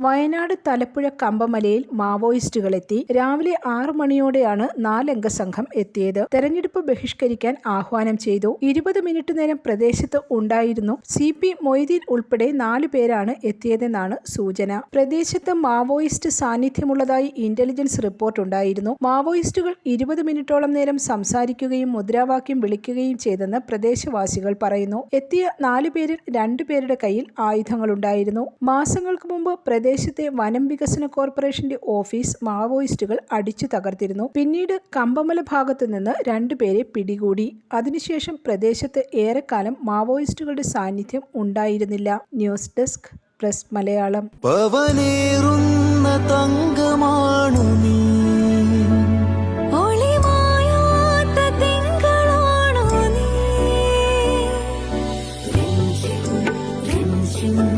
വയനാട് തലപ്പുഴ കമ്പമലയിൽ മാവോയിസ്റ്റുകളെത്തി രാവിലെ ആറു മണിയോടെയാണ് നാലംഗ സംഘം എത്തിയത്. തെരഞ്ഞെടുപ്പ് ബഹിഷ്കരിക്കാൻ ആഹ്വാനം ചെയ്തു. ഇരുപത് മിനിറ്റ് നേരം പ്രദേശത്ത് ഉണ്ടായിരുന്നു. സി പി മൊയ്തീൻ ഉൾപ്പെടെ നാലു പേരാണ് എത്തിയതെന്നാണ് സൂചന. പ്രദേശത്ത് മാവോയിസ്റ്റ് സാന്നിധ്യമുള്ളതായി ഇന്റലിജൻസ് റിപ്പോർട്ട് ഉണ്ടായിരുന്നു. മാവോയിസ്റ്റുകൾ ഇരുപത് മിനിറ്റോളം നേരം സംസാരിക്കുകയും മുദ്രാവാക്യം വിളിക്കുകയും ചെയ്തെന്ന് പ്രദേശവാസികൾ പറയുന്നു. എത്തിയ നാലു പേരിൽ രണ്ടു പേരുടെ കയ്യിൽ ആയുധങ്ങളുണ്ടായിരുന്നു. മാസങ്ങൾക്ക് മുമ്പ് പ്രദേശത്തെ വനം വികസന കോർപ്പറേഷന്റെ ഓഫീസ് മാവോയിസ്റ്റുകൾ അടിച്ചു തകർത്തിരുന്നു. പിന്നീട് കമ്പമല ഭാഗത്തു നിന്ന് രണ്ടുപേരെ പിടികൂടി. അതിനുശേഷം പ്രദേശത്ത് ഏറെക്കാലം മാവോയിസ്റ്റുകളുടെ സാന്നിധ്യം ഉണ്ടായിരുന്നില്ല. News desk press Malayalam. തങ്കമാണു നീ. നീ.